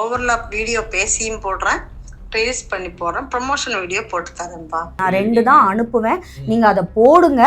Overlap video பேசியும் போடுறேன். Reels பண்ணி போடுறேன். ப்ரமோஷன் வீடியோ போட்டு தரேன்ப்பா நான் ரெண்டு தான் அனுப்புவேன். நீங்க அதை போடுங்க.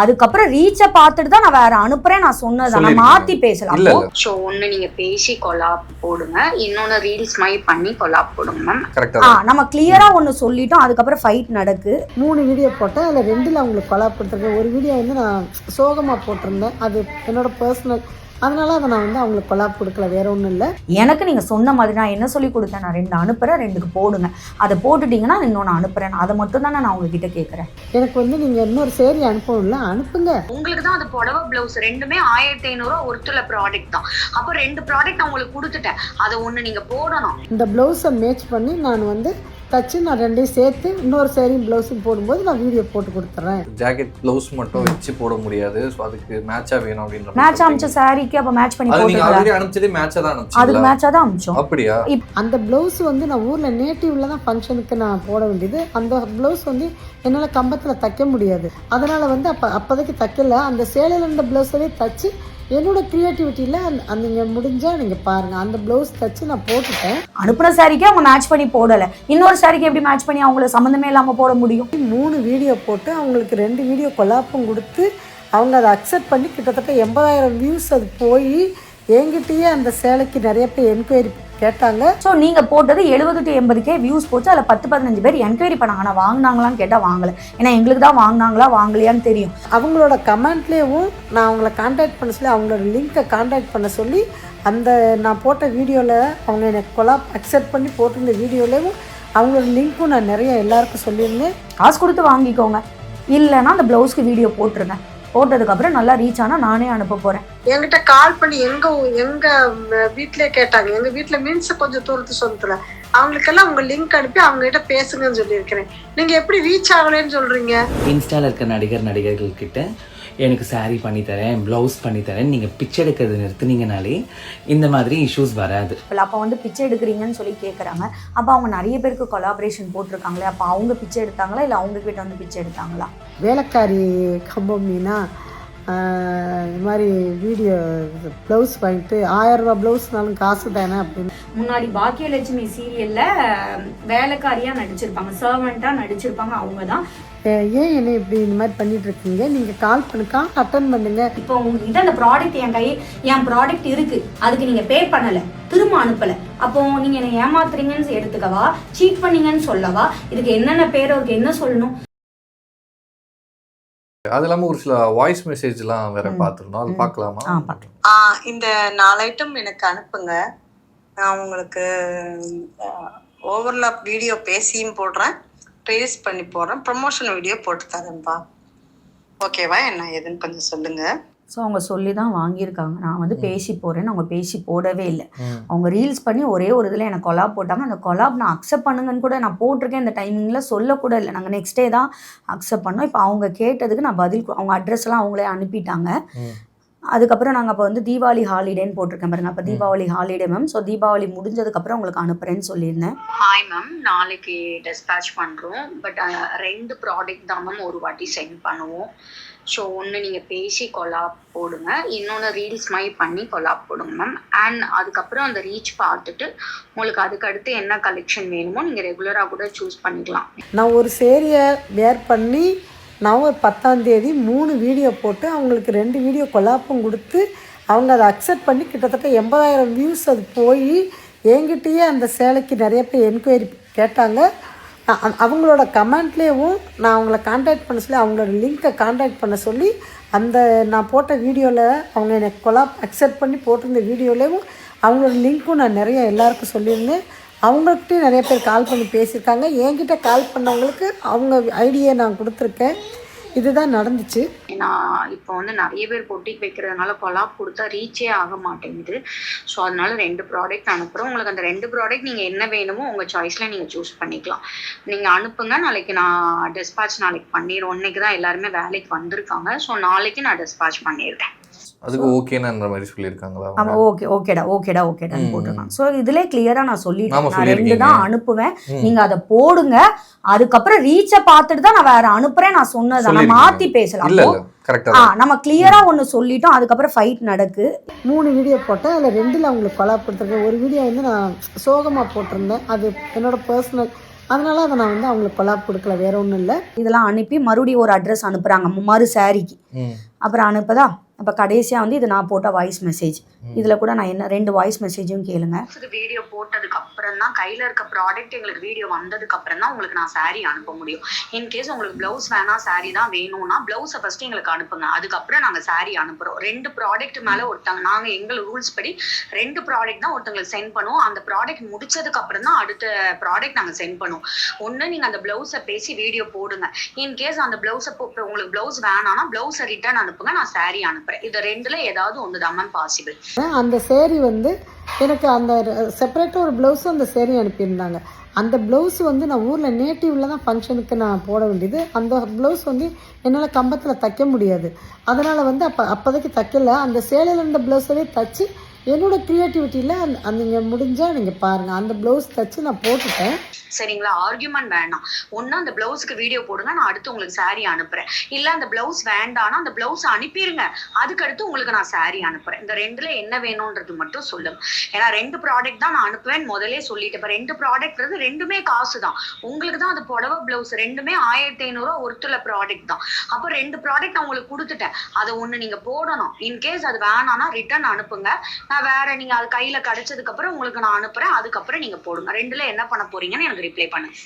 அதுக்கப்புறம் ரீச்சை பார்த்துட்டு தான் நான் வேற அனுப்புறேன். நான் சொன்னது நான். மாத்தி பேசலாம் ஸோ ஒன்று நீங்கள் பேசி கொலாப் போடுங்க. இன்னொன்று ரீல்ஸ் மாதிரி பண்ணி கொலாப் போடுங்க மேம் ஆ நம்ம கிளியரா ஒன்னு சொல்லிட்டோம். அதுக்கப்புறம் ஃபைட் நடக்கு. மூணு வீடியோ போட்டேன். அதில் ரெண்டில் அவங்களுக்கு கொலாப் கொடுத்துருக்கேன். ஒரு வீடியோ வந்து நான் சோகமாக போட்டிருந்தேன். அது என்னோட பர்சனல் அதனால அதை நான் வந்து அவங்களுக்கு கொலாப் கொடுக்கல வேற ஒன்றும் இல்லை. எனக்கு நீங்க சொன்ன மாதிரி நான் என்ன சொல்லி கொடுத்தேன் நான் ரெண்டு அனுப்புறேன் ரெண்டுக்கு போடுங்க. அதை போட்டுட்டீங்கன்னா நான் இன்னொன்று அனுப்புறேன். அதை மட்டும் தானே நான் உங்ககிட்ட கேட்குறேன் எனக்கு வந்து நீங்கள் இன்னொரு சேரி அனுப்பணும்ல அனுப்புங்க. உங்களுக்கு தான் அது புடவை பிளவுஸ் ரெண்டுமே ஆயிரத்தி ஐநூறுரூவா ஒருத்துல ப்ராடக்ட் தான். அப்போ ரெண்டு ப்ராடக்ட் உங்களுக்கு கொடுத்துட்டேன். அதை ஒன்று நீங்கள் போடணும். இந்த ப்ளவுஸை மேட்ச் பண்ணி நான் வந்து தச்சு நான் ரெண்டையும் சேர்த்து இன்னொரு சேரீயும் ப்ளவுஸும் போடும்போது நான் வீடியோ போட்டு கொடுத்துட்றேன் ஜாக்கெட் ப்ளவுஸ் மட்டும் வச்சு போட முடியாது. ஸோ அதுக்கு மேட்சா வேணும் அப்படின்ற மேட்ச். அமைச்ச சாரிக்கு அப்போ மேட்ச் பண்ணி அது நீங்க போட்டுக்கலாம் ஆல்ரெடி அனுப்பிச்சதே மேட்சா தான் அதுக்கு அனுப்பிச்சீங்களா மேட்சா தான் அமிச்சோம். அப்படியா? அந்த ப்ளவுஸ் வந்து நான் ஊரில் நேட்டிவ்ல தான் ஃபங்க்ஷனுக்கு நான் போட வேண்டியது. அந்த ப்ளவுஸ் வந்து என்னால் கம்பத்தில் தைக்க முடியாது. அதனால் வந்து அப்போ அப்போதைக்கு தைக்கல. அந்த சேலையில் இருந்த ப்ளவுஸவே தச்சு என்னோட க்ரியேட்டிவிட்டியில் அந்த நீங்கள் முடிஞ்சால் நீங்கள் பாருங்கள் அந்த ப்ளவுஸ் தச்சு நான் போட்டுட்டேன். அனுப்புன சாரிக்கே அவங்க மேட்ச் பண்ணி போடல. இன்னொரு சாரிக்கு எப்படி மேட்ச் பண்ணி அவங்கள சம்மந்தமே இல்லாம போட முடியும்? மூணு வீடியோ போட்டு அவங்களுக்கு ரெண்டு வீடியோ கொலாப்பும் கொடுத்து அவங்க அதை அக்செப்ட் பண்ணி கிட்டத்தட்ட எண்பதாயிரம் வியூஸ் அது போய் என்கிட்டயே அந்த சேலைக்கு நிறைய பேர் என்கொயரி கேட்டாங்க. ஸோ நீங்க போட்டது எழுபது டு எண்பதுக்கே வியூஸ் போச்சு. அதில் பத்து பதினஞ்சு பேர் என்கொயரி பண்ணாங்க. ஆனால் வாங்கினாங்களான்னு கேட்டால் வாங்கல. ஏன்னா எங்களுக்கு தான் வாங்கினாங்களா வாங்கலையான்னு தெரியும். அவங்களோட கமெண்ட்லேயும் நான் அவங்கள காண்டாக்ட் பண்ண சொல்லி அவங்களோட லிங்க்கை காண்டாக்ட் பண்ண சொல்லி அந்த நான் போட்ட வீடியோவில் அவங்க எனக்கு கொலாப் அக்செப்ட் பண்ணி போட்டிருந்த வீடியோலேயும் அவங்களோட லிங்க்கும் நான் நிறைய எல்லாருக்கும் சொல்லியிருந்தேன். காசு கொடுத்து வாங்கிக்கோங்க. இல்லைன்னா அந்த ப்ளவுஸ்க்கு வீடியோ போட்டுருங்க. போட்டதுக்கப்புறம் நல்லா ரீச் ஆனால் நானே அனுப்ப போகிறேன் என்கிட்ட கால் பண்ணி எங்க எங்க வீட்லயே கேட்டாங்க. எங்க வீட்ல மீன்ஸ் கொஞ்சம் தூரத்து சொந்தத்துல. அவங்களுக்கெல்லாம் உங்க லிங்க் அனுப்பி அவங்க கிட்ட பேசுங்கன்னு சொல்லியிருக்கிறேன். நீங்க எப்படி ரீச் ஆகலைன்னு சொல்றீங்க? இன்ஸ்டால இருக்க நடிகர் நடிகர்கள் கிட்ட எனக்கு saree பண்ணி தரேன் ப்ளவுஸ் பண்ணி தரேன் நீங்கள் பிச்சை எடுக்கிறது நிறுத்துனீங்கனாலே இந்த மாதிரி இஷ்யூஸ் வராது. இப்போ அப்போ வந்து பிச்சை எடுக்கிறீங்கன்னு சொல்லி கேட்குறாங்க அப்போ அவங்க நிறைய பேருக்கு கொலாபரேஷன் போட்டிருக்காங்களே அப்போ அவங்க பிச்சை எடுத்தாங்களா இல்லை அவங்க கிட்ட வந்து பிச்சை எடுத்தாங்களா? வேலைக்காரி கம்பம் மீனா இந்த மாதிரி வீடியோ ப்ளவுஸ் வாங்கிட்டு ஆயிரரூபா ப்ளவுஸ்னாலும் காசு தானே அப்படின்னு. முன்னாடி பாக்கியலட்சுமி சீரியல்ல வேலைக்காரியா நடிச்சிருப்பாங்க சர்வெண்ட்டா நடிச்சிருப்பாங்க அவங்க தான் ஏன் என்ன இப்படி இந்த மாதிரி பண்ணிட்டு இருக்கீங்க நீங்கள் கால் பண்ணி கால் அட்டன் பண்ணுங்க. இப்போ உங்ககிட்ட அந்த ப்ராடக்ட் என் கை என் ப்ராடக்ட் இருக்கு. அதுக்கு நீங்க பே பண்ணல திரும்ப அனுப்பல. அப்போ நீங்க என்ன ஏமாத்துறீங்கன்னு எடுத்துக்கவா? சீட் பண்ணீங்கன்னு சொல்லவா? இதுக்கு என்னென்ன பேர் அதுக்கு என்ன சொல்லணும்? அது இல்லாம ஒரு சில வாய்ஸ் மெசேஜ்லாம் வேற ம். பார்த்துருந்தோம் அது. பார்க்கலாமா? ஆ பார்க்கலாம். ஆ, இந்த நாலு ஐட்டம் எனக்கு அனுப்புங்க. நான் உங்களுக்கு ஓவர்லாப் வீடியோ பேசியும் போடுறேன். ரீல்ஸ் பண்ணி போடுறேன். ப்ரமோஷன் வீடியோ போட்டு தரேன்ப்பா ஓகேவா என்ன ஏதுன்னு கொஞ்சம் சொல்லுங்க. ஸோ அவங்க சொல்லி தான் வாங்கியிருக்காங்க. நான் வந்து பேசி போகிறேன்னு அவங்க பேசி போடவே இல்லை. அவங்க ரீல்ஸ் பண்ணி ஒரே ஒரு இதில் எனக்கு கொலாப் போட்டாங்க. அந்த கொலாப் நான் அக்செப்ட் பண்ணுங்கன்னு கூட நான் போட்டிருக்கேன். இந்த டைமிங்கில் சொல்லக்கூட இல்லை. நாங்கள் நெக்ஸ்ட் டே தான் அக்செப்ட் பண்ணோம். இப்போ அவங்க கேட்டதுக்கு நான் பதில் அவங்க அட்ரஸ் எல்லாம் அவங்களே அனுப்பிட்டாங்க. அதுக்கப்புறம் நாங்கள் அப்போ வந்து தீபாவளி ஹாலிடேன்னு போட்டிருக்கேன் பாருங்க. அப்போ Deepavali holiday ma'am so Deepavali முடிஞ்சதுக்கப்புறம் உங்களுக்கு அனுப்புகிறேன்னு சொல்லியிருந்தேன். ஹாய் மேம் நாளைக்கு டிஸ்பேச் பண்ணுறோம் பட் ரெண்டு ப்ராடக்ட் தான் மேம் ஒரு வாட்டி சென்ட் பண்ணுவோம். ஸோ ஒன்று நீங்கள் பேசி கொலாப் போடுங்க. இன்னொன்று ரீல்ஸ் மாதிரி பண்ணி கொலாப் போடுங்க மேம் அண்ட் அதுக்கப்புறம் அந்த ரீச் பார்த்துட்டு உங்களுக்கு அதுக்கு அடுத்து என்ன கலெக்ஷன் வேணுமோ நீங்கள் ரெகுலராக கூட சூஸ் பண்ணிக்கலாம். நான் ஒரு சேரியை வேர் பண்ணி நவம்பர் பத்தாந்தேதி மூணு வீடியோ போட்டு அவங்களுக்கு ரெண்டு வீடியோ கொலாப்பும் கொடுத்து அவங்க அதை அக்செப்ட் பண்ணி கிட்டத்தட்ட எண்பதாயிரம் வியூஸ் அது போய் என்கிட்டயே அந்த சேலைக்கு நிறைய பேர் என்கொயரி கேட்டாங்க. அவங்களோட கமெண்ட்லேயும் நான் அவங்கள காண்டாக்ட் பண்ண சொல்லி அவங்களோட லிங்க்கை காண்டாக்ட் பண்ண சொல்லி அந்த நான் போட்ட வீடியோவில் அவங்க எனக்கு கொலாப் அக்செப்ட் பண்ணி போட்டிருந்த வீடியோலேயும் அவங்களோட லிங்க்கும் நான் நிறைய எல்லாருக்கும் சொல்லியிருந்தேன். அவங்கள்கிட்டயும் நிறைய பேர் கால் பண்ணி பேசியிருக்காங்க. என்கிட்ட கால் பண்ணவங்களுக்கு அவங்க ஐடியை நான் கொடுத்துருக்கேன். இதுதான் நடந்துச்சு. ஏன்னா இப்போ வந்து நிறைய பேர் பொட்டிக் வைக்கிறதுனால கொலாப் கொடுத்தா ரீச்சே ஆக மாட்டேங்குது. ஸோ அதனால ரெண்டு ப்ராடக்ட் அனுப்புகிறோம் உங்களுக்கு அந்த ரெண்டு ப்ராடக்ட் நீங்கள் என்ன வேணுமோ உங்கள் சாய்ஸில் நீங்கள் சூஸ் பண்ணிக்கலாம். நீங்கள் அனுப்புங்க. நாளைக்கு நான் டிஸ்பேச் நாளைக்கு பண்ணிடுவோம் இன்னைக்கு தான் எல்லாருமே வேலைக்கு வந்திருக்காங்க. ஸோ நாளைக்கு நான் டிஸ்பேச் பண்ணிடுறேன். அதுக்கு ஓகேன்ற மாதிரி சொல்லியிருக்காங்களா? அவங்க? ஆமா ஓகே ஓகேடா ஓகேடா ஓகேடான்னு ம். போட்டிருக்காங்க ஸோ இதுல கிளியரா நான் சொல்லிட்டேன். நான் ரெண்டு. தான் அனுப்புவேன். ம். நீங்க அதை போடுங்க. அதுக்கப்புறம் ரீச்சை பார்த்துட்டு தான் நான் வேற அனுப்புறேன். நான் சொன்னதை மாத்தி பேசல இல்ல கரெக்டா ஆ நம்ம கிளியரா ஒண்ணு சொல்லிட்டோம் அதுக்கப்புறம் ஃபைட் நடக்கு. மூணு வீடியோ போட்டேன். அதில் ரெண்டில் அவங்களுக்கு கொலாப் கொடுத்துருக்கேன் ஒரு வீடியோ வந்து நான் சோகமாக போட்டிருந்தேன். அது என்னோட பர்சனல் அதனால அதை நான் வந்து அவங்களுக்கு கொலாப் கொடுக்கல. வேற ஒன்றும் இல்லை. இதெல்லாம் அனுப்பி மறுபடியும் ஒரு அட்ரஸ் அனுப்புறாங்க. மறு சாரிக்கு அப்புறம் அனுப்புதா? அப்போ கடைசியாக வந்து இது நான் போட்ட வாய்ஸ் மெசேஜ் இதில் கூட நான் என்ன ரெண்டு வாய்ஸ் மெசேஜும் கேளுங்க. வீடியோ போட்டதுக்கு அப்புறம் தான் கையில இருக்க ப்ராடக்ட் எங்களுக்கு வீடியோ வந்ததுக்கு அப்புறம் தான் உங்களுக்கு நான் saree அனுப்ப முடியும். இன் கேஸ் உங்களுக்கு பிளவுஸ் வேணா saree தான் வேணும்னா பிளவுஸை ஃபர்ஸ்ட் எங்களுக்கு அனுப்புங்க. அதுக்கப்புறம் நாங்க saree அனுப்புறோம். ரெண்டு ப்ராடக்ட் மேல ஒருத்தங்க நாங்க எங்கள் ரூல்ஸ் படி ரெண்டு ப்ராடக்ட் தான் ஒருத்தங்களுக்கு சென்ட் பண்ணுவோம். அந்த ப்ராடக்ட் முடிச்சதுக்கு அப்புறம் தான் அடுத்த ப்ராடக்ட் நாங்க சென்ட் பண்ணுவோம். ஒண்ணு நீங்க அந்த பிளவுஸை பேசி வீடியோ போடுங்க. இன் கேஸ் அந்த பிளவுஸை உங்களுக்கு பிளவுஸ் வேணாம்னா பிளவுஸை ரிட்டர்ன் அனுப்புங்க நான் saree அனுப்புறேன். இது ரெண்டுல ஏதாவது ஒன்று தான் மேம் பாசிபிள் அந்த சேரீ வந்து எனக்கு அந்த செப்பரேட்டாக ஒரு ப்ளவுஸும் அந்த சேரீ அனுப்பியிருந்தாங்க. அந்த ப்ளவுஸ் வந்து நான் ஊரில் நேட்டிவில் தான் ஃபங்க்ஷனுக்கு நான் போட வேண்டியது. அந்த ப்ளவுஸ் வந்து என்னால் கம்பத்தில் தைக்க முடியாது. அதனால் வந்து அப்போ அப்போதைக்கு தைக்கல. அந்த சேலையில் இருந்த ப்ளவுஸவே தைச்சி என்னோட க்ரியேட்டிவிட்டியில் அந்த நீங்கள் முடிஞ்சால் நீங்கள் பாருங்கள் அந்த ப்ளவுஸ் தைச்சி நான் போட்டுட்டேன். சரிங்களா? ஆர்கியூமெண்ட் வேண்டாம் ஒன்று அந்த ப்ளவுஸுக்கு வீடியோ போடுங்க. நான் அடுத்து உங்களுக்கு சாரீ அனுப்புகிறேன் இல்லை அந்த ப்ளவுஸ் வேண்டானா அந்த ப்ளவுஸ் அனுப்பிடுங்க அதுக்கடுத்து உங்களுக்கு நான் சாரீ அனுப்புகிறேன் இந்த ரெண்டில் என்ன வேணும்ன்றது மட்டும் சொல்லுங்க. ஏன்னா ரெண்டு ப்ராடக்ட் தான் நான் அனுப்புவேன் முதலே சொல்லிட்டு இப்போ ரெண்டு ப்ராடக்ட்றது ரெண்டுமே காசு தான். உங்களுக்கு தான் அது புடவை ப்ளவுஸ் ரெண்டுமே ஆயிரத்தி ஐநூறுரூவா ஒருத்துல ப்ராடக்ட் தான். அப்போ ரெண்டு ப்ராடக்ட் நான் உங்களுக்கு கொடுத்துட்டேன். அதை ஒன்று நீங்கள் போடணும். இன்கேஸ் அது வேணாம்னா ரிட்டர்ன் அனுப்புங்க. நான் வேற நீங்க அது கையில கிடைச்சதுக்கு அப்புறம் உங்களுக்கு நான் அனுப்புறேன். அதுக்கப்புறம் நீங்க போடுங்க. ரெண்டுல என்ன பண்ண போறீங்கன்னு எனக்கு ரிப்ளை பண்ணுங்க.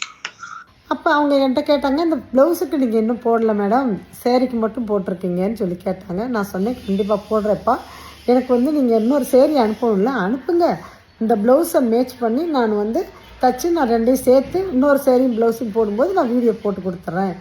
அப்போ அவங்க என்கிட்ட கேட்டாங்க இந்த ப்ளவுஸுக்கு நீங்கள் இன்னும் போடல மேடம் சேரீக்கு மட்டும் போட்டிருக்கீங்கன்னு சொல்லி கேட்டாங்க. நான் சொன்னேன் கண்டிப்பாக போடுறப்பா எனக்கு வந்து நீங்கள் இன்னொரு சேரீ அனுப்பணும்ல அனுப்புங்க. இந்த ப்ளவுஸை மேட்ச் பண்ணி நான் வந்து தச்சு நான் ரெண்டையும் சேர்த்து இன்னொரு சேரீயும் ப்ளவுஸும் போடும்போது நான் வீடியோ போட்டு கொடுத்துட்றேன்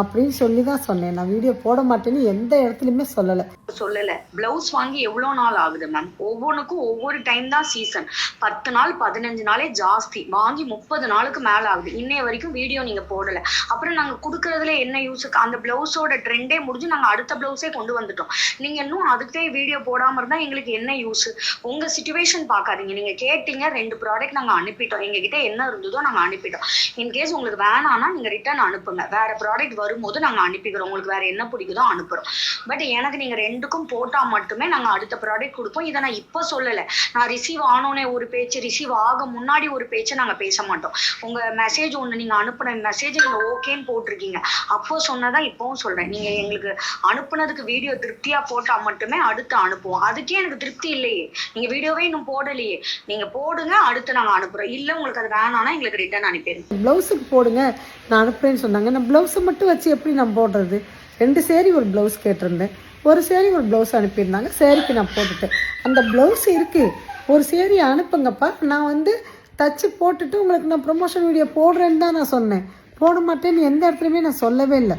அப்படின்னு சொல்லி தான் சொன்னேன். நான் வீடியோ போட மாட்டேன்னு எந்த இடத்துலையுமே சொல்லலை. சொல்லல. பிளவுஸ் வாங்கி எவ்வளவு நாள் ஆகுது மேம் ஒவ்வொன்றுக்கும் ஒவ்வொரு டைம் தான் சீசன் பத்து நாள் பதினஞ்சு நாளே ஜாஸ்தி. வாங்கி முப்பது நாளுக்கு மேல ஆகுது. இன்னைய வரைக்கும் வீடியோ நீங்க போடல. அப்புறம் நாங்க கொடுக்குறதுல என்ன யூஸ் அந்த பிளவுஸோட ட்ரெண்டே முடிஞ்சு நாங்க அடுத்த பிளவுஸே கொண்டு வந்துட்டோம். நீங்க இன்னும் அதுக்கே வீடியோ போடாம இருந்தா எங்களுக்கு என்ன யூஸ் உங்க சுச்சுவேஷன் பார்க்காதீங்க. நீங்க கேட்டீங்க ரெண்டு ப்ராடக்ட் நாங்க அனுப்பிட்டோம். எங்ககிட்ட என்ன இருந்ததோ நாங்க அனுப்பிட்டோம். இன்கேஸ் உங்களுக்கு வேணாம்னா நீங்க ரிட்டர்ன் அனுப்புங்க. வேற ப்ராடக்ட் வரும்போது நாங்க அனுப்பிக்கிறோம். உங்களுக்கு வேற என்ன பிடிக்குதோ அனுப்புறோம். பட் எனக்கு நீங்க ரெண்டுக்கும் போட்டா மட்டுமே நாங்க அடுத்த ப்ராடக்ட் கொடுப்போம். இதை நான் இப்போ சொல்லல. நான் ரிசீவ் ஆனோனே ஒரு பேச்சு ரிசீவ் ஆக முன்னாடி ஒரு பேச்சை நாங்க பேச மாட்டோம். உங்க மெசேஜ் ஒண்ணு நீங்க அனுப்புன மெசேஜ் நீங்க ஓகேன்னு போட்டிருக்கீங்க. அப்போ சொன்னதான் இப்பவும் சொல்றேன். நீங்க எங்களுக்கு அனுப்புனதுக்கு வீடியோ திருப்தியா போட்டா மட்டுமே அடுத்து அனுப்புவோம். அதுக்கே எனக்கு திருப்தி இல்லையே. நீங்க வீடியோவே இன்னும் போடலையே. நீங்க போடுங்க அடுத்து நாங்க அனுப்புறோம். இல்ல உங்களுக்கு அது வேணாம்னா எங்களுக்கு ரிட்டர்ன் அனுப்பிடுங்க. ப்ளவுஸுக்கு போடுங்க. நான் அனுப்புறேன்னு சொன்னாங்க. நான் ப்ளவுஸை மட்டும் வச்சு எப்படி நான் போடுறது? ரெண்டு சேரீ ஒரு ப்ளவுஸ் கேட்டிருந்தேன். ஒரு சேரீ ஒரு ப்ளவுஸ் அனுப்பியிருந்தாங்க. சேரீக்கு நான் போட்டுட்டேன். அந்த ப்ளவுஸ் இருக்குது ஒரு சேரீ அனுப்புங்கப்பா. நான் வந்து தச்சு போட்டுட்டு உங்களுக்கு நான் ப்ரொமோஷன் வீடியோ போடுறேன்னு தான் நான் சொன்னேன். போட மாட்டேன்னு எந்த இடத்துலையுமே நான் சொல்லவே இல்லை.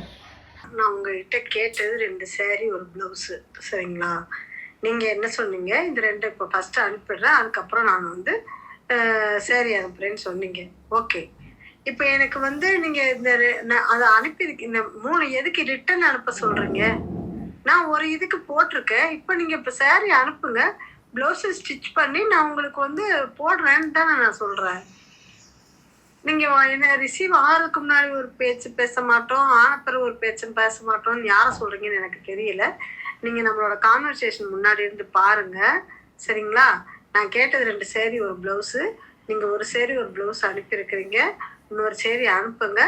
நான் உங்ககிட்ட கேட்டது ரெண்டு சேரீ ஒரு ப்ளவுஸு சரிங்களா? நீங்கள் என்ன சொன்னீங்க? இந்த ரெண்டு இப்போ ஃபஸ்ட்டு அனுப்பிடுறேன். அதுக்கப்புறம் நான் வந்து சேரீ அனுப்புகிறேன்னு சொன்னீங்க. ஓகே இப்போ எனக்கு வந்து நீங்கள் இந்த நான் அதை அனுப்பி இந்த மூணு எதுக்கு ரிட்டர்ன் அனுப்ப சொல்கிறீங்க நான் ஒரு இதுக்கு போட்டிருக்கேன். இப்போ நீங்கள் இப்போ சேரீ அனுப்புங்க. ப்ளவுஸை ஸ்டிச் பண்ணி நான் உங்களுக்கு வந்து போடுறேன்னு தானே நான் சொல்கிறேன் நீங்க வா- என்ன ரிசீவ் ஆகிறதுக்கு முன்னாடி ஒரு பேச்சு பேச மாட்டோம். ஆன பிறகு ஒரு பேச்சும் பேச மாட்டோம்னு யாரை சொல்றீங்கன்னு எனக்கு தெரியல. நீங்க நம்மளோட கான்வர்சேஷன் முன்னாடி இருந்து பாருங்க. சரிங்களா? நான் கேட்டது ரெண்டு சேரீ ஒரு பிளவுஸு நீங்க ஒரு சேரீ ஒரு பிளவுஸ் அனுப்பியிருக்கிறீங்க. இன்னொரு சேரீ அனுப்புங்க.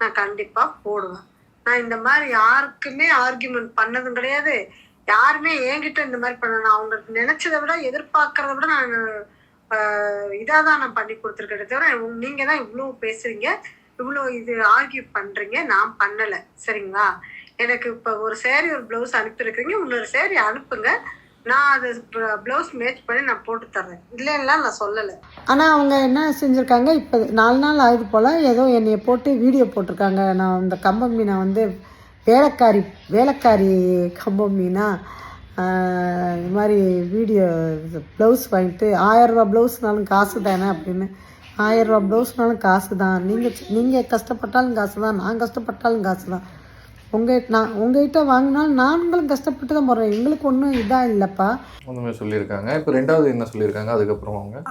நான் கண்டிப்பா போடுவேன். நான் இந்த மாதிரி யாருக்குமே ஆர்கியூமெண்ட் பண்ணதும் கிடையாது. யாருமே என்கிட்ட இந்த மாதிரி பண்ண நான் அவங்க நினைச்சதை விட எதிர்பார்க்கறத விட நான் இதாக தான் நான் பண்ணி கொடுத்துருக்கேன் தவிர நீங்க தான் இவ்வளோ பேசுறீங்க. இவ்வளோ இது ஆர்கியூ பண்றீங்க. நான் பண்ணலை. சரிங்களா? எனக்கு இப்போ ஒரு சேரீ ஒரு ப்ளவுஸ் அனுப்பியிருக்கிறீங்க. இன்னொரு சேரீ அனுப்புங்க. நான் அது ப்ளவுஸ் மேட்ச் பண்ணி நான் போட்டு தர்றேன். இல்லைன்னா நான் சொல்லலை. ஆனால் அவங்க என்ன செஞ்சுருக்காங்க? இப்போ நாலு நாள் ஆகுது போல் ஏதோ என்னைய போட்டு வீடியோ போட்டிருக்காங்க. நான் இந்த கம்பம் மீனை வந்து வேலைக்காரி வேலைக்காரி கம்பம் மீனா இது மாதிரி வீடியோ ப்ளவுஸ் வாங்கிட்டு ஆயரூபா ப்ளவுஸ்னாலும் காசு தானே அப்படின்னு. ஆயரூபா ப்ளவுஸ்னாலும் காசு தான் நீங்கள் நீங்கள் கஷ்டப்பட்டாலும் காசு தான் நான் கஷ்டப்பட்டாலும் காசு தான் உங்கள் நான் உங்ககிட்ட வாங்கினாலும் நாங்களும் கஷ்டப்பட்டு தான் போடுறோம் எங்களுக்கு ஒன்றும் இதாக இல்லைப்பா. மாதிரி சொல்லியிருக்காங்க. இப்போ ரெண்டாவது என்ன சொல்லியிருக்காங்க? அதுக்கப்புறம் அவங்க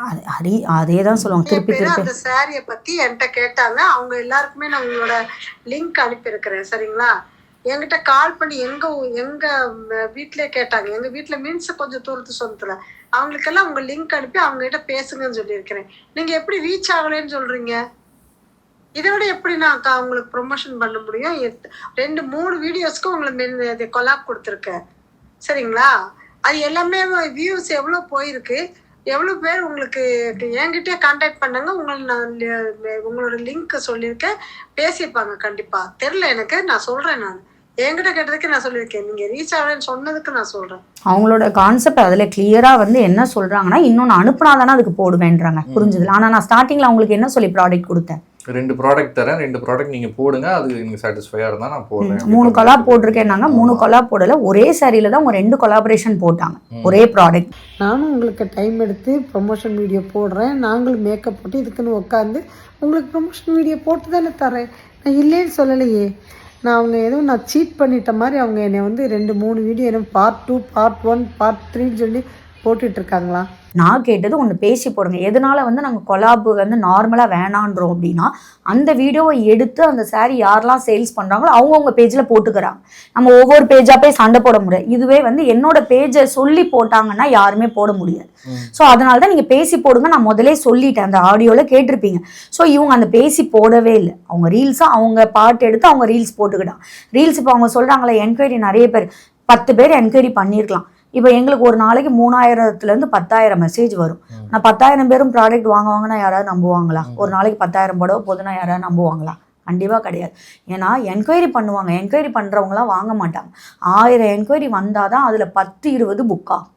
அது- அதே தான் சொல்லுவாங்க. திருப்பி திருப்பி. அந்த சாரியை பத்தி என்கிட்ட கேட்டாங்க. அவங்க எல்லாருக்குமே நான் உங்களோட லிங்க் அனுப்பியிருக்கிறேன். சரிங்களா? என்கிட்ட கால் பண்ணி எங்க எங்க வீட்லயே கேட்டாங்க. எங்க வீட்ல மீன்ஸ் கொஞ்சம் தூரத்து சொந்தத்துல. அவங்களுக்கெல்லாம் உங்க லிங்க் அனுப்பி அவங்க கிட்ட பேசுங்கன்னு சொல்லியிருக்கிறேன். நீங்க எப்படி ரீச் ஆகலைன்னு சொல்றீங்க? இதை விட எப்படி நான் உங்களுக்கு ப்ரொமோஷன் பண்ண முடியும்? எத்- ரெண்டு மூணு வீடியோஸ்க்கு உங்களுக்கு கொலாப் கொடுத்துருக்கேன். சரிங்களா? அது எல்லாமே வியூஸ் எவ்வளோ போயிருக்கு? எவ்வளோ பேர் உங்களுக்கு என்கிட்டயே கான்டாக்ட் பண்ணாங்க. உங்களை நான் உங்களோட லிங்க் சொல்லியிருக்கேன். பேசியிருப்பாங்க கண்டிப்பா. தெரில எனக்கு. நான் சொல்றேன் நான். என்கிட்ட கேட்டதுக்கு நான் சொல்லியிருக்கேன். நீங்க ரீச் ஆகலன்னு சொன்னதுக்கு நான் சொல்றேன். அவங்களோட கான்செப்ட் அதில் கிளியராக வந்து என்ன சொல்கிறாங்கன்னா இன்னொன்று அனுப்புனா தானே அதுக்கு போடுவேன்றாங்க. புரிஞ்சுது ஆனால் நான் ஸ்டார்டிங்கில் அவங்களுக்கு என்ன சொல்லி ப்ராடக்ட் கொடுத்தேன்? ரெண்டு ப்ராடக்ட் தரேன். ரெண்டு ப்ராடக்ட் நீங்கள் போடுங்க. அது எனக்கு சாட்டிஸ்ஃபையாக இருந்தால் நான் போடுறேன். மூணு கொலா போட்டிருக்கேன்னாங்க மூணு கொலா போடல. ஒரே சாரியில தான் அவங்க ரெண்டு கொலாபரேஷன் போட்டாங்க. ஒரே ப்ராடக்ட் நானும் உங்களுக்கு டைம் எடுத்து ப்ரொமோஷன் வீடியோ போடுறேன். நாங்களும் மேக்கப் போட்டு இதுக்குன்னு உட்காந்து உங்களுக்கு ப்ரொமோஷன் வீடியோ போட்டு தானே தரேன். நான் இல்லைன்னு சொல்லலையே. நான் அவங்க எதுவும் நான் சீட் பண்ணிட்ட மாதிரி அவங்க என்னை வந்து ரெண்டு மூணு வீடியோ என்ன part two part one part த்ரீன்னு சொல்லி போட்டுட்டு இருக்காங்களா நான் கேட்டது ஒன்று பேசி போடுங்க. எதனால வந்து நாங்கள் கொலாபு வந்து நார்மலாக வேணான்றோம் அப்படின்னா அந்த வீடியோவை எடுத்து அந்த saree யாரெல்லாம் சேல்ஸ் பண்ணுறாங்களோ அவங்கவுங்க பேஜில் போட்டுக்கிறாங்க. நம்ம ஒவ்வொரு பேஜாக போய் சண்டை போட முடியாது. இதுவே வந்து என்னோட பேஜை சொல்லி போட்டாங்கன்னா யாருமே போட முடியாது. ஸோ அதனால தான் நீங்கள் பேசி போடுங்க. நான் முதலே சொல்லிட்டேன். அந்த ஆடியோவில் கேட்டிருப்பீங்க. ஸோ இவங்க அந்த பேசி போடவே இல்லை. அவங்க ரீல்ஸாக அவங்க பாட்டு எடுத்து அவங்க ரீல்ஸ் போட்டுக்கிட்டாங்க. ரீல்ஸ் இப்போ அவங்க சொல்கிறாங்களே என்கொயரி நிறைய பேர் பத்து பேர் என்கொயரி பண்ணியிருக்கலாம் இப்போ எங்களுக்கு ஒரு நாளைக்கு மூணாயிரத்துலேருந்து பத்தாயிரம் மெசேஜ் வரும். நான் பத்தாயிரம் பேரும் ப்ராடக்ட் வாங்குவாங்கன்னா யாராவது நம்புவாங்களா? ஒரு நாளைக்கு பத்தாயிரம் புடவை போதுன்னா யாராவது நம்புவாங்களா? கண்டிப்பாக கிடையாது. ஏன்னா என்கொயரி பண்ணுவாங்க. என்கொயரி பண்ணுறவங்களாம் வாங்க மாட்டாங்க. ஆயிரம் என்கொயரி வந்தால் தான் அதில் பத்து இருபது புக் ஆகும்.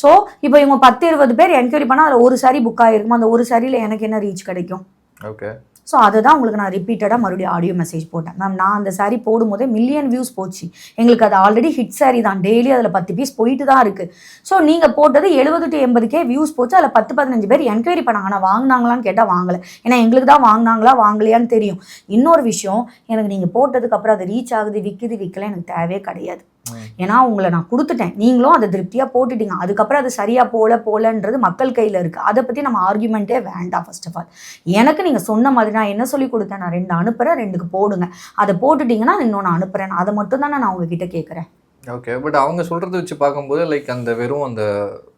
ஸோ இப்போ இவங்க பத்து இருபது பேர் என்கொயரி பண்ணால் அதில் ஒரு சாரி புக் ஆகிருக்கும் அந்த ஒரு சாரியில் எனக்கு என்ன ரீச் கிடைக்கும்? ஓகே ஸோ அதுதான் உங்களுக்கு நான் ரிப்பீட்டடாக மறுபடியும் ஆடியோ மெசேஜ் போட்டேன். மேம் நான் அந்த சாரீ போடும்போதே மில்லியன் வியூஸ் போச்சு. எங்களுக்கு அது ஆல்ரெடி ஹிட் சாரீ தான். டெய்லி அதில் பத்து பீஸ் போயிட்டு தான் இருக்குது ஸோ நீங்கள் போட்டது எழுபது டு எண்பதுக்கே வியூஸ் போச்சு. அதில் பத்து பதினஞ்சு பேர் என்கொயரி பண்ணாங்க. ஆனால் வாங்கினாங்களான்னு கேட்டால் வாங்கலை. ஏன்னா எங்களுக்கு தான் வாங்கினாங்களா வாங்கலையான்னு தெரியும். இன்னொரு விஷயம் எனக்கு நீங்கள் போட்டதுக்கப்புறம் அது ரீச் ஆகுது விற்கிது விற்கல எனக்கு தேவையே கிடையாது. ஏன்னா உங்களை நான் கொடுத்துட்டேன். நீங்களும் அதை திருப்தியாக போட்டுட்டீங்க. அதுக்கப்புறம் அது சரியாக போல போலன்றது மக்கள் கையில் இருக்குது அதை பற்றி நம்ம ஆர்குமெண்ட்டே வேண்டாம் ஃபர்ஸ்ட் ஆஃப் ஆல் எனக்கு நீங்கள் சொன்ன மாதிரி நான் என்ன சொல்லி கொடுத்தேன்? நான் ரெண்டு அனுப்புகிறேன் ரெண்டுக்கு போடுங்க. அதை போட்டுட்டீங்கன்னா நான் இன்னொன்று அனுப்புகிறேன் அதை மட்டும் தானே நான் உங்ககிட்ட கேட்குறேன் ஓகே பட் அவங்க சொல்கிறத வச்சு பார்க்கும்போது லைக் அந்த வெறும் அந்த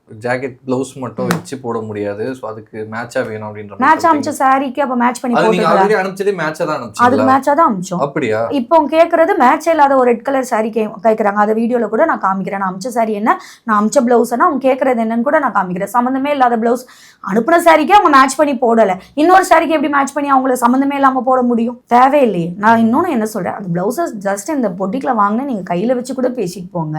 ஜாக்கெட் ப்ளவுஸ் மட்டும் வச்சு போட முடியாது. ஸோ அதுக்கு மேட்சாக வேணும் அப்படின்ற மேட்ச். அமிச்ச சாரிக்கு அப்போ மேட்ச் பண்ணி போட்டுக்கலாம். ஆல்ரெடி அனுப்பிச்சதே மேட்சாக தான் அதுக்கு அனுப்பிச்சிங்களா மேட்சாக தான் அமிச்சோம். அப்படியா? இப்போ கேட்குறது மேட்ச் இல்லாத ஒரு ரெட் கலர் saree கே கேட்குறாங்க அதை வீடியோவில் கூட நான் காமிக்கிறேன். நான் அமிச்ச saree என்ன? நான் அமிச்ச ப்ளவுஸ்னா அவங்க கேட்குறது என்னன்னு கூட நான் காமிக்கிறேன். சம்மந்தமே இல்லாத ப்ளவுஸ் அனுப்புன சாரிக்கே அவங்க மேட்ச் பண்ணி போடலை. இன்னொரு சாரிக்கு எப்படி மேட்ச் பண்ணி அவங்கள சம்மந்தமே இல்லாமல் போட முடியும்? தேவையில்லையே. நான் இன்னொன்று என்ன சொல்கிறேன் அந்த ப்ளவுஸஸ் ஜஸ்ட் இந்த பொட்டிக்கில் வாங்கினா நீங்கள் கையில் வச்சு கூட பேசிட்டு போங்க.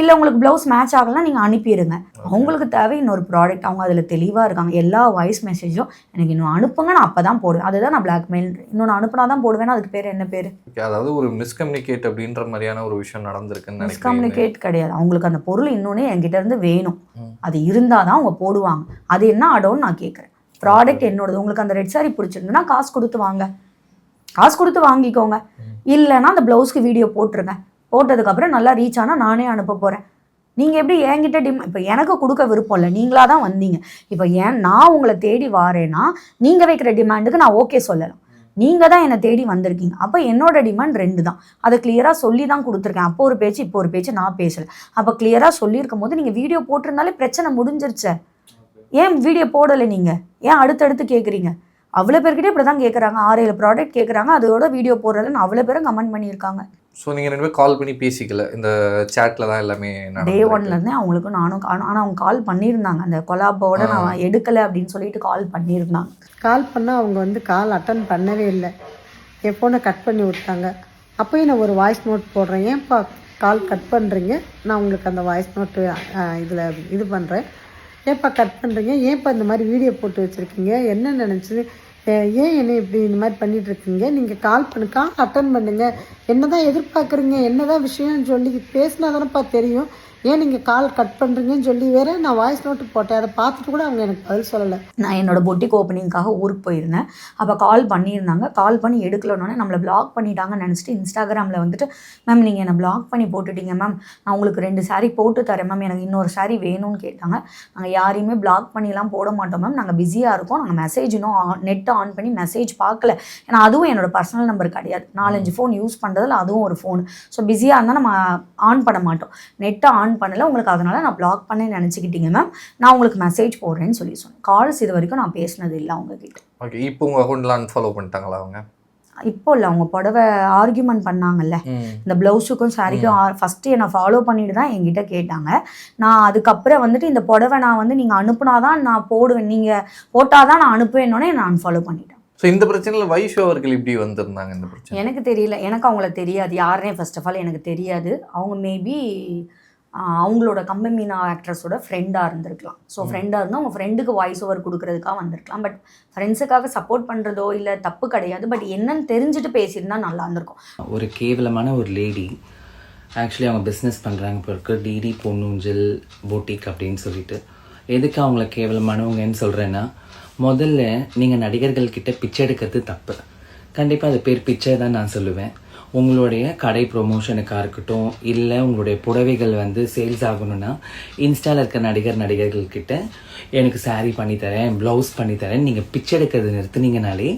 இல்லை உங்களுக்கு ப்ளவுஸ் மேட்ச் ஆகலாம் நீங்கள் அனுப்பிடுங்க. அவங்களுக்கு தேவை இன்னொரு ப்ராடக்ட் அவங்க அதில் தெளிவாக இருக்காங்க. எல்லா வாய்ஸ் மெசேஜும் எனக்கு இன்னும் அனுப்புங்க நான் அப்போ தான் போடுவேன். அதுதான் நான் பிளாக்மெயில் இன்னொன்று அனுப்புனா தான் போடுவேன்னா அதுக்கு பேர் என்ன பேர்? அதாவது ஒரு மிஸ்கம்யூனிகேட் அப்படின்ற மாதிரியான ஒரு விஷயம் நடந்திருக்குன்னு நினைக்கிறேன் மிஸ்கம்யூனிகேட் கிடையாது. அவங்களுக்கு அந்த பொருள் இன்னொன்று என்கிட்ட இருந்து வேணும். அது இருந்தால் தான் அவங்க போடுவாங்க. அது என்ன ஆடோன்னு நான் கேட்குறேன் ப்ராடக்ட் என்னோடது? உங்களுக்கு அந்த ரெட் சாரி பிடிச்சிருந்துன்னா காசு கொடுத்து வாங்க. காசு கொடுத்து வாங்கிக்கோங்க. இல்லைன்னா அந்த ப்ளவுஸ்க்கு வீடியோ போட்டுருங்க. போட்டதுக்கப்புறம் நல்லா ரீச் ஆனால் நானே அனுப்ப போகிறேன் நீங்கள் எப்படி என்கிட்ட டிம் இப்போ எனக்கு கொடுக்க விருப்பம் இல்லை. நீங்களாக தான் வந்தீங்க. இப்போ ஏன் நான் உங்களை தேடி வாரேன்னா நீங்கள் வைக்கிற டிமாண்டுக்கு நான் ஓகே சொல்லலாம். நீங்கள் தான் என்னை தேடி வந்திருக்கீங்க. அப்போ என்னோட டிமாண்ட் ரெண்டு தான். அதை கிளியராக சொல்லி தான் கொடுத்துருக்கேன். அப்போ ஒரு பேச்சு இப்போ ஒரு பேச்சு நான் பேசலை. அப்போ கிளியராக சொல்லியிருக்கும் போது நீங்கள் வீடியோ போட்டிருந்தாலே பிரச்சனை முடிஞ்சிருச்ச. ஏன் வீடியோ போடலை நீங்கள் ஏன் அடுத்தடுத்து கேட்குறீங்க அவ்வளோ பேர்கிட்ட இப்படி தான் கேட்குறாங்க ஆறு ஏழு ப்ராடக்ட் கேட்குறாங்க அதோட வீடியோ போடுறதுன்னு அவ்வளோ பேரும் கமெண்ட் பண்ணியிருக்காங்க. ஸோ நீங்கள் ரெண்டு பேரும் கால் பண்ணி பேசிக்கல. இந்த சேட்டில் தான் எல்லாமே டே. ஒன்லேருந்தே அவங்களுக்கும் நானும் காணும் ஆனால் அவங்க கால் பண்ணியிருந்தாங்க. அந்த கொலாப்போட நான் எடுக்கலை அப்படின்னு சொல்லிட்டு கால் பண்ணியிருந்தாங்க. கால் பண்ணால் அவங்க வந்து கால் அட்டன் பண்ணவே இல்லை. என் ஃபோனை கட் பண்ணி விட்டாங்க. அப்போயும் நான் ஒரு வாய்ஸ் நோட் போடுறேன். ஏன்ப்பா கால் கட் பண்ணுறீங்க நான் உங்களுக்கு அந்த வாய்ஸ் நோட்டு இதில் இது பண்ணுறேன் ஏன்ப்பா கட் பண்ணுறீங்க ஏன்ப்பா இந்த மாதிரி வீடியோ போட்டு வச்சுருக்கீங்க? என்ன நினச்சி ஏன் என்னை இப்படி இந்த மாதிரி பண்ணிட்டு இருக்கீங்க நீங்கள் கால் பண்ணு கால் அட்டன் பண்ணுங்கள் என்ன தான் எதிர்பார்க்குறீங்க? என்ன தான் விஷயம்னு சொல்லி பேசினா தானேப்பா தெரியும். ஏன் நீங்கள் கால் கட் பண்ணுறீங்கன்னு சொல்லி வேற நான் வாய்ஸ் நோட்டு போட்டேன். அதை பார்த்துட்டு கூட அவங்க எனக்கு பதில் சொல்லலை. நான் என்னோட பொட்டிக் ஓப்பனிங்காக ஊருக்கு போயிருந்தேன். அப்போ கால் பண்ணியிருந்தாங்க. கால் பண்ணி எடுக்கலன்னொன்னே நம்மளை பிளாக் பண்ணிட்டாங்கன்னு நினச்சிட்டு இன்ஸ்டாகிராமில் வந்துட்டு மேம் நீங்கள் என்னை பிளாக் பண்ணி போட்டுட்டீங்க மேம் நான் உங்களுக்கு ரெண்டு saree போட்டு தரேன் மேம் எனக்கு இன்னொரு saree வேணும்னு கேட்டாங்க. நாங்கள் யாரையுமே பிளாக் பண்ணிலாம் போட மாட்டோம் மேம் நாங்கள் பிஸியாக இருக்கோம். நாங்கள் மெசேஜ் இன்னும் நெட்டை ஆன் பண்ணி மெசேஜ் பார்க்கல. ஏன்னா அதுவும் என்னோட பர்சனல் நம்பர் கிடையாது. நாலஞ்சு ஃபோன் யூஸ் பண்ணுறதுல அதுவும் ஒரு ஃபோன் ஸோ பிஸியாக இருந்தால் நம்ம ஆன் பண்ண மாட்டோம். நெட்டை ஆன் பண்ணல. உங்களுக்கு அதனால நான் பிளாக் பண்ணேன்னு நினச்சிக்கிட்டீங்க மேம் நான் உங்களுக்கு மெசேஜ் போடுறேன்னு சொல்லி சொன்னேன். கால்ஸ் இது வரைக்கும் நான் பேசினது இல்லை அவங்க கிட்ட ஓகே இப்போ உங்கள் அக்கௌண்ட்லாம் அன்ஃபாலோ பண்ணிட்டாங்களா அவங்க? இப்போ இல்லை அவங்க புடவை ஆர்கியூமெண்ட் பண்ணாங்கல்ல. இந்த ப்ளவுஸுக்கும் சாரிக்கும் ஃபஸ்ட்டு என்னை ஃபாலோ பண்ணிட்டு தான் என்கிட்ட கேட்டாங்க. நான் அதுக்கப்புறம் வந்துட்டு இந்த புடவை நான் வந்து நீங்கள் அனுப்புனாதான் நான் போடுவேன். நீங்கள் போட்டால் தான் நான் அனுப்புவேன்னொடனே நான் அன்ஃபாலோ பண்ணிட்டேன் ஸோ இந்த பிரச்சனையில் வைஷு அவர்கள் இப்படி வந்திருந்தாங்க இந்த பிரச்சனை? எனக்கு தெரியல. எனக்கு அவங்கள தெரியாது. யாருனே ஃபர்ஸ்ட் ஆஃப் ஆல் எனக்கு தெரியாது. அவங்க மேபி அவங்களோட கம்பமீனா ஆக்ட்ரஸோட ஃப்ரெண்டாக இருந்திருக்கலாம். ஸோ ஃப்ரெண்டாக இருந்தால் அவங்க ஃப்ரெண்டுக்கு வாய்ஸ் ஓவர் கொடுக்கறதுக்காக வந்திருக்கலாம். பட் ஃப்ரெண்ட்ஸுக்காக சப்போர்ட் பண்ணுறதோ இல்லை தப்பு கிடையாது. பட் என்னன்னு தெரிஞ்சுட்டு பேசியிருந்தா நல்லா இருந்திருக்கும். ஒரு கேவலமான ஒரு லேடி ஆக்சுவலி அவங்க பிஸ்னஸ் பண்ணுறாங்க இப்போ இருக்க. டிடி பொன்னூஞ்சல் போட்டிக் அப்படின்னு சொல்லிட்டு. எதுக்கு அவங்கள கேவலமானவங்கன்னு சொல்கிறேன்னா முதல்ல நீங்கள் நடிகர்கள் கிட்ட பிச்சை எடுக்கிறது தப்பு. கண்டிப்பாக அது பேர் பிச்சை தான் நான் சொல்லுவேன். உங்களுடைய கடை ப்ரொமோஷனுக்காக இருக்கட்டும் இல்லை உங்களுடைய புடவைகள் வந்து சேல்ஸ் ஆகணும்னா இன்ஸ்டாவில் இருக்க நடிகர் நடிகர்கள்கிட்ட எனக்கு saree பண்ணி தரேன் ப்ளவுஸ் பண்ணி தரேன் நீங்கள் பிச்சை எடுக்கிறது நிறுத்துனீங்கனாலே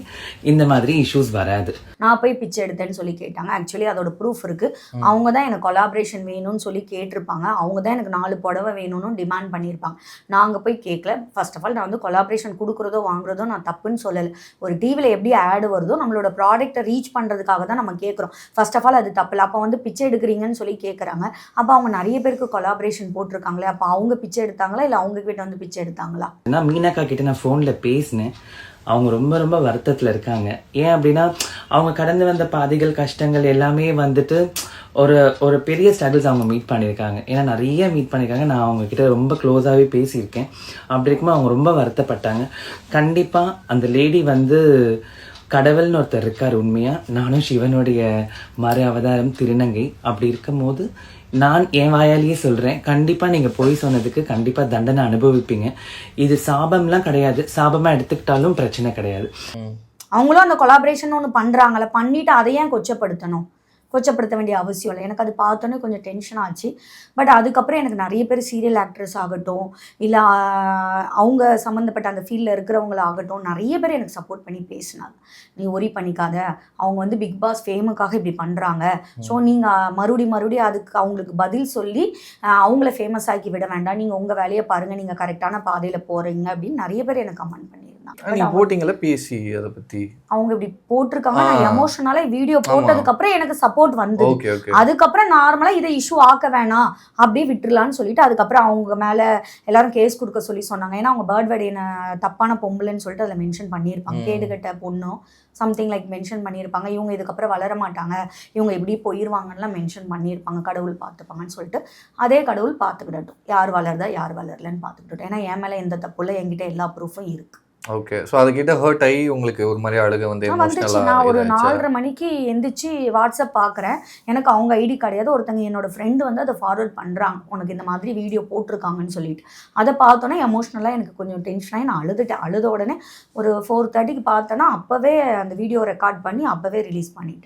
இந்த மாதிரி இஷ்யூஸ் வராது. நான் போய் பிச்சை எடுத்தேன்னு சொல்லி கேட்டாங்க. ஆக்சுவலி அதோட ப்ரூஃப் இருக்கு. அவங்க தான் எனக்கு கொலாபரேஷன் வேணும்னு சொல்லி கேட்டிருப்பாங்க. அவங்க தான் எனக்கு நாலு புடவை வேணும்னு டிமாண்ட் பண்ணியிருப்பாங்க. நான் அங்கே போய் கேட்கல ஃபர்ஸ்ட் ஆஃப் ஆல் நான் வந்து கொலாபரேஷன் கொடுக்குறதோ வாங்குறதோ நான் தப்புன்னு சொல்லலை. ஒரு டிவியில் எப்படி ஆடு வருதோ நம்மளோட ப்ராடக்ட்டை ரீச் பண்ணுறதுக்காக தான் நம்ம கேட்குறோம் ஃபர்ஸ்ட் ஆஃப் ஆல் அது தப்பில்ல அப்போ வந்து பிச்சை எடுக்கிறீங்கன்னு சொல்லி கேட்குறாங்க அப்போ அவங்க நிறைய பேருக்கு கொலாபரேஷன் போட்டிருக்காங்களே. அப்போ அவங்க பிச்சை எடுத்தாங்களா? இல்லை அவங்க கிட்ட வந்து பிச்சை எடுத்தாங்களா? நான் மீனாக்கா கிட்ட நான் ஃபோனில் பேசினேன். அவங்க ரொம்ப ரொம்ப வருத்தத்தில் இருக்காங்க. ஏன் அப்படின்னா அவங்க கடந்து வந்த பாதைகள் கஷ்டங்கள் எல்லாமே வந்துட்டு ஒரு ஒரு பெரிய ஸ்ட்ரகிள்ஸ் அவங்க மீட் பண்ணியிருக்காங்க. ஏன்னா நிறைய மீட் பண்ணியிருக்காங்க. நான் அவங்க கிட்ட ரொம்ப க்ளோஸாகவே பேசியிருக்கேன். அப்படி இருக்கும்போது அவங்க ரொம்ப வருத்தப்பட்டாங்க. கண்டிப்பாக அந்த லேடி வந்து கடவுள்னு ஒருத்தர் இருக்கார் உண்மையாக நானும் சிவனுடைய மறு அவதாரம் திருநங்கை. அப்படி இருக்கும்போது நான் என் வாயாலேயே சொல்றேன். கண்டிப்பா நீங்க பொய் சொன்னதுக்கு கண்டிப்பா தண்டனை அனுபவிப்பீங்க. இது சாபம்லாம் கிடையாது. சாபமா எடுத்துக்கிட்டாலும் பிரச்சனை கிடையாது. அவங்களும் அந்த கொலாபரேஷன் ஒன்று பண்ணுறாங்களே பண்ணிட்டு அதை ஏன் கொச்சப்படுத்தணும். கொச்சப்படுத்த வேண்டிய அவசியம் இல்லை. எனக்கு அது பார்த்தோன்னே கொஞ்சம் டென்ஷன் ஆச்சு. பட் அதுக்கப்புறம் எனக்கு நிறைய பேர் சீரியல் ஆக்ட்ரஸ் ஆகட்டும் இல்லை அவங்க சம்மந்தப்பட்ட அந்த ஃபீல்டில் இருக்கிறவங்களாகட்டும் நிறைய பேர் எனக்கு சப்போர்ட் பண்ணி பேசினாங்க. நீ ஒரி பண்ணிக்காத. அவங்க வந்து பிக் பாஸ் ஃபேமுக்காக இப்படி பண்ணுறாங்க ஸோ நீங்கள் மறுபடி மறுபடியும் அதுக்கு அவங்களுக்கு பதில் சொல்லி அவங்கள ஃபேமஸ் ஆக்கி விட வேண்டாம். நீங்கள் உங்கள் வேலையை பாருங்கள் நீங்கள் கரெக்டான பாதையில் போகிறீங்க அப்படின்னு நிறைய பேர் எனக்கு கமெண்ட் பண்ணியிருந்தாங்க அவங்க- போட்டிங்களா பேசி அதை பற்றி அவங்க இப்படி போட்டிருக்காங்க. நான். எமோஷனலா வீடியோ போட்டதுக்கு அப்புறம் எனக்கு சப்போர்ட் ஓகே அதுக்கப்புறம் நார்மலா இதை இஷ்யூ ஆக்க வேணாம். அப்படியே விட்டுறலாம்னு சொல்லிட்டு அதுக்கப்புறம் அவங்க மேல எல்லாரும் கேஸ் கொடுக்க சொல்லி சொன்னாங்க. ஏன்னா அவங்க பேர்ட் வேர்டு என்ன தப்பான பொம்பளைன்னு சொல்லிட்டு அதில் மென்ஷன் பண்ணியிருப்பாங்க. கேடுகட்ட பொண்ணும் சம்திங் லைக் மென்ஷன் பண்ணியிருப்பாங்க. இவங்க இதுக்கப்புறம் வளர மாட்டாங்க. இவங்க இப்படி போயிருவாங்கலாம் மென்ஷன் பண்ணியிருப்பாங்க. கடவுள் பார்த்துப்பாங்கன்னு சொல்லிட்டு அதே கடவுள் பார்த்துக்கிடட்டும். யார் வளருதா யார் வளரலன்னு பார்த்துக்கிட்டோம் ஏன்னா என் மேலே எந்த தப்பு இல்லை. என்கிட்ட எல்லா ப்ரூஃபும் இருக்கு. ஓகே ஸோ அதுக்கிட்ட ஹர்ட் ஆகி உங்களுக்கு ஒரு மாதிரி அழுக வந்து நான் வந்துச்சு. நான் ஒரு நாலரை மணிக்கு எந்திரிச்சு வாட்ஸ்அப் பார்க்குறேன் எனக்கு அவங்க ஐடி கிடையாது. ஒருத்தங்க என்னோட ஃப்ரெண்டு வந்து அதை ஃபார்வர்ட் பண்ணுறாங்க உனக்கு இந்த மாதிரி வீடியோ போட்டிருக்காங்கன்னு சொல்லிட்டு. அதை பார்த்தோன்னே எமோஷ்னலாக எனக்கு கொஞ்சம் டென்ஷனாகி நான் அழுதுட்டேன். அழுத உடனே ஒரு ஃபோர் தேர்ட்டிக்கு பார்த்தேன்னா அப்போவே அந்த வீடியோ ரெக்கார்ட் பண்ணி அப்போவே ரிலீஸ் பண்ணிட்டேன்.